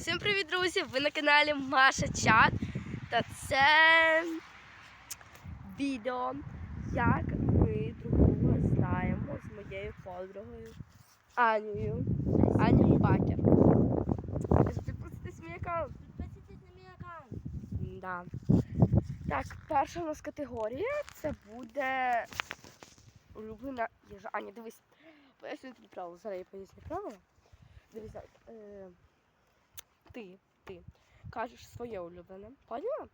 Всім привіт, друзі! Ви на каналі Маша Чат. Та це відео, як ми друг друга знаємо з моєю подругою Анією. Ані Бакер. Підписуйтесь на мій аккаунт. Підписуйтесь на мій аккаунт. Да. Так, перша у нас категорія це буде улюблена їжа. Аня, дивись. Поясню тобі правила. Зараз я поясню правила. Так, е, ти, ти кажеш своє улюблене. Поняла?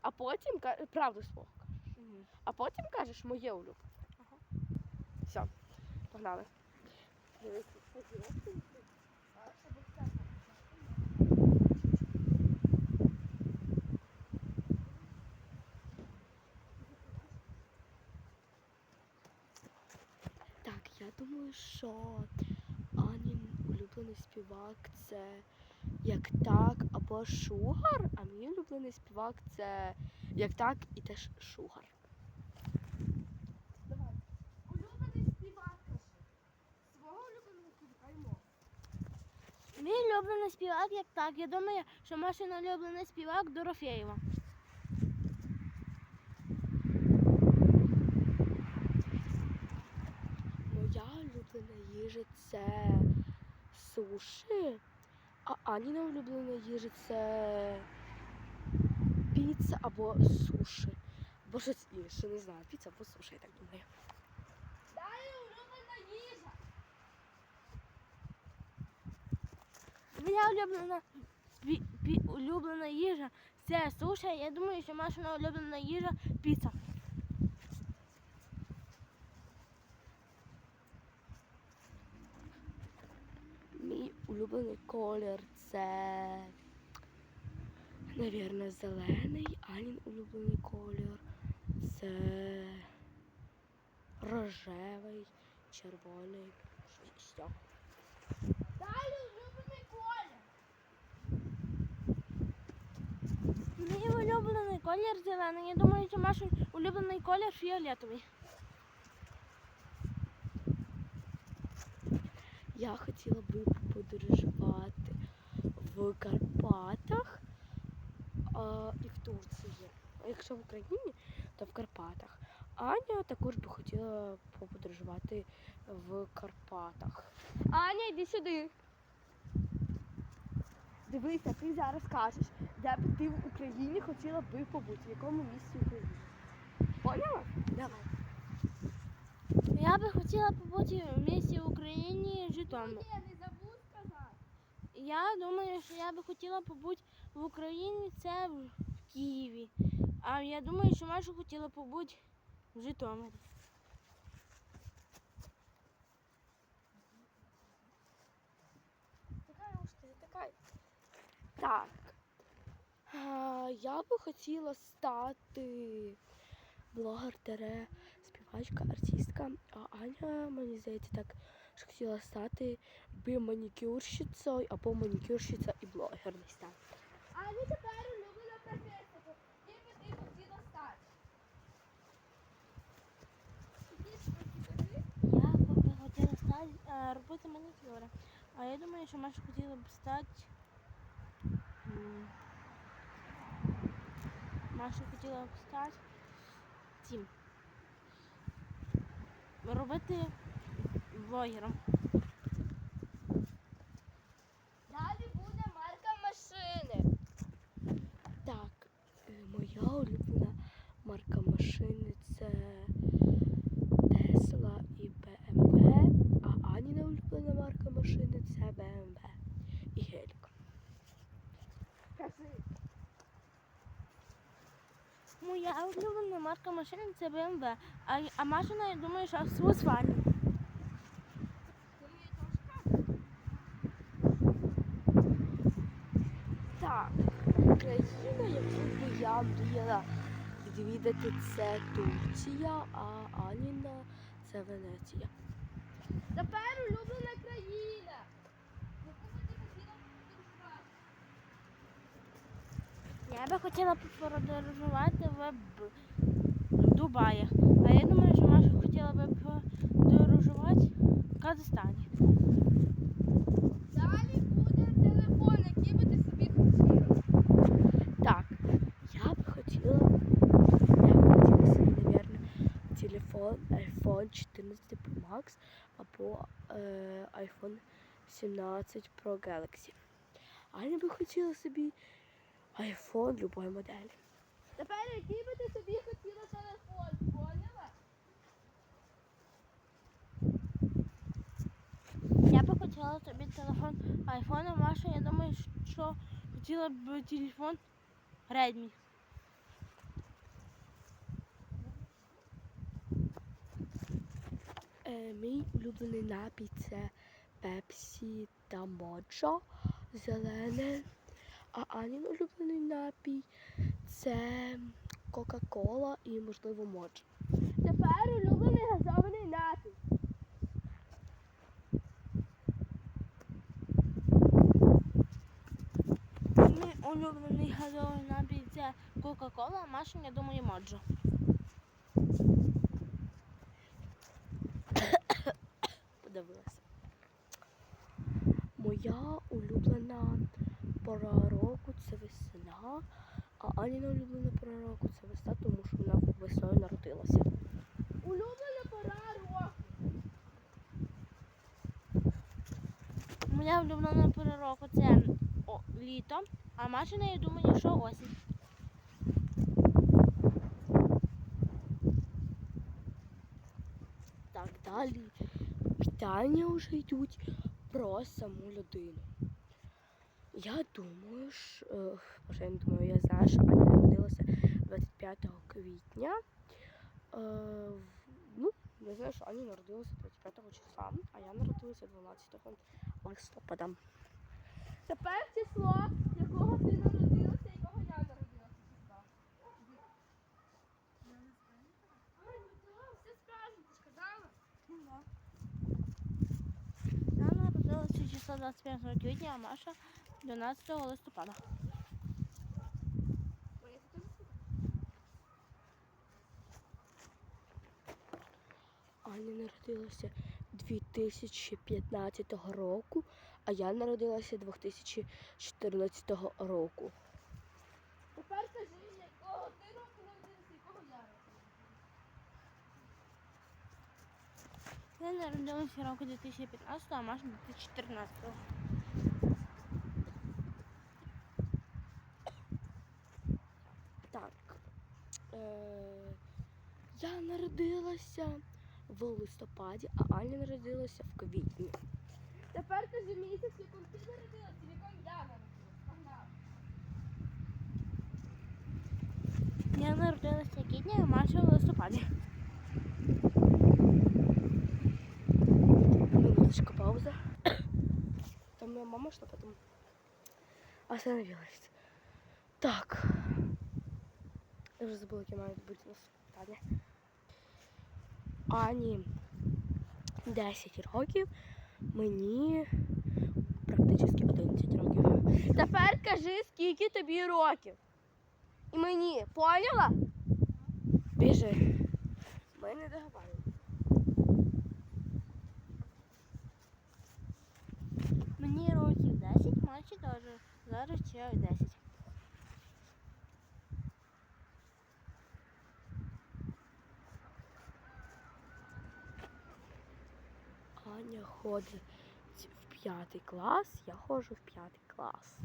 А потім правду свого кажеш. А потім кажеш моє улюблене. Ага. Все, погнали. Так, я думаю, що Анін улюблений співак це як так або шугар, а мій улюблений співак це як так і теж шугар. Мій улюблений співак як так. Я думаю, що Машин улюблений співак Дорофєєва. Моя улюблена їжа це суші, а Аніна улюблена їжа це піца або суші. Або щось інше, не знаю, піца або суші, я так думаю. Далі улюблена їжа. Моя улюблена улюблена їжа це суші. Я думаю, що Машина улюблена їжа піца. Мій улюблений колір це, навірно, зелений. Анін улюблений колір це рожевий, червоний. Все. Далі улюблений колір. Мій улюблений колір зелений. Я думаю, що Машин улюблений колір фіолетовий. Я хотіла би подорожувати в Карпатах а, і в Турції. Якщо в Україні, то в Карпатах. Аня також би хотіла поподорожувати в Карпатах. Аня, йди сюди. Дивися, ти зараз кажеш, де б ти в Україні хотіла би побути, в якому місці України. Поняла? Давай. Я би хотіла побути в місті Україні Житомир. Я думаю, що я би хотіла побути в Україні, це в Києві. А я думаю, що Маша хотіла побути в Житомирі. Так. Я би хотіла стати блогер співачка, артистка. А Аня, мені здається, так що хотіла стати би манікюрщицею або манікюрщиця і блогер десь так. А не тепер улюблена професія. Ким би ти хотіла стати? Я би хотіла стати е, робити манікюри. А я думаю, що Маша хотіла б стати. м, Маша хотіла б стати цим. Робити блогером. Далі буде марка машини. Так, е, моя улюблена марка машини це Тесла і BMW, а Аніна улюблена марка машини це BMW і Гелік. Кажи. Моя улюблена марка машини це BMW. А, а машина, я думаю, що Volkswagen. Так, країна, яку би я мріяла відвідати, це Турція, а Аніна це Венеція. Тепер улюблена країна. Я би хотіла подорожувати в Дубаї. А я думаю, що Маша хотіла би подорожувати в Казахстані. Далі буде телефон, який би ти собі хотіла. Так, я б хотіла, я б хотіла собі, мабуть, телефон iPhone 14 Pro Max або е, iPhone 17 Pro Galaxy. А я би хотіла собі iPhone любої моделі. Тепер який би ти собі хотіла телефон, поняла? Я би хотіла собі телефон айфон, а Маша, я думаю, що хотіла б телефон Redmi. Е, мій улюблений напій це Пепсі та Моджо зелене. А Анін улюблений напій це Кока-Кола і, можливо, Моджо. Тепер улюблений газований напій. Мій улюблений газовий напій це Кока-Кола, а Маша, я думаю, Моджо. Подивилася. Моя улюблена пора року це весна, а Аніна улюблена пора року це весна, тому що вона весною народилася. Улюблена пора року. Моя улюблена пора року це о, літо, а Машина, я думаю, що осінь. Так, далі питання вже йдуть про саму людину. Я думаю, що, е, я не думаю, я знаю, що Аня народилася 25 квітня. Е, ну, я знаю, що Аня народилася 25 числа, а я народилася 12 листопада. Тепер число, якого ти народилася, якого я народилася числа. Все скажу, ти ж. Я народилася числа 25 квітня, а Маша 12 листопада. Аня народилася 2015 року, а я народилася 2014 року. Тепер кажи, якого ти року народилася, якого я народилася. Я народилася року 2015, а Маша 2014. народилася в листопаді, а Аня народилася в квітні. Тепер кажи місяць, в якому ти народилася, в якому я народилася. Погнали. Я народилася в квітні, а Маша в листопаді. Минуточка пауза. Там моя мама шла, потом остановилась. Так. Я вже забула, яке мають бути у нас питання. Ані 10 років, мені практично 11 років. Тепер кажи, скільки тобі років. І мені, поняла? Біжи. Ми не договорили. Мені років 10, Маші теж. Зараз ще 10. Аня ходить в п'ятий клас, я ходжу в п'ятий клас.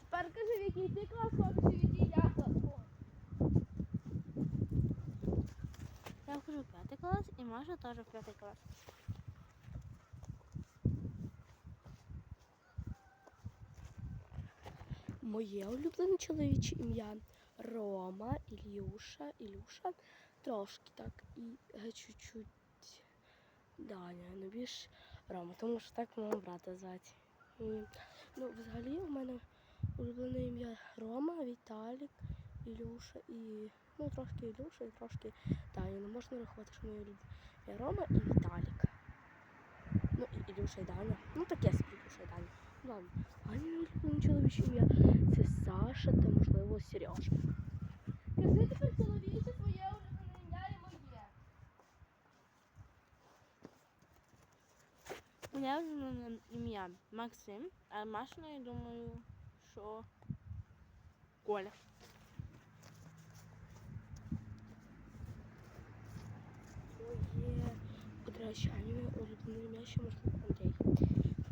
Тепер кажи, в який ти клас ходиш і в який я клас ходжу. Я ходжу в п'ятий клас і Маша теж в п'ятий клас. Моє улюблене чоловіче ім'я Рома, Ілюша, Ілюша. Трошки так і чуть-чуть Даня, ну більш Рома, тому що так мого брата звати. І, ну, взагалі у мене улюблене ім'я Рома, Віталік, Ілюша і ну трошки Ілюша і трошки Даня. Не можна рахувати, що моє ім'я Рома і Віталік. Ну і Ілюша і Даня. Ну таке собі Ілюша і Даня. Ну, Ладно. Аня улюблене чоловіче ім'я це Саша та можливо Сережа. Кажи тепер чоловіче своє улюблене ім'я і моє. Моє улюблене ім'я Максим, а Машина, я думаю, що Коля. Моє Коротше, улюблене ім'я ще можливо Андрій.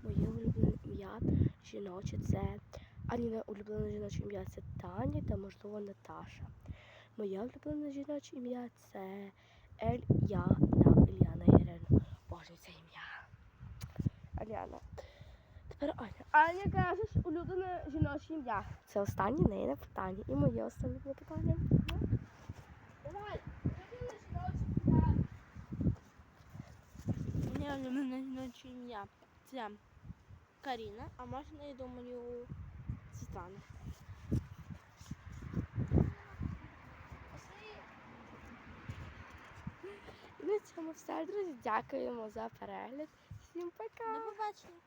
Моє улюблене ім'я жіноче це Аніна улюблене жіноче ім'я це Таня та можливо Наташа. Моє улюблене жіноче ім'я це Ельяна Ільяна Ірина. Боже, це ім'я. Аляна. Тепер Аня. Аня кажеш улюблене жіноче ім'я. Це останнє неї питання. І моє останнє питання. Давай, улюблене жіноче ім'я. Моє улюблене жіноче ім'я це Каріна, а можна, я думаю, Світлана. На цьому все, друзі. Дякуємо за перегляд. Всім пока! До побачення.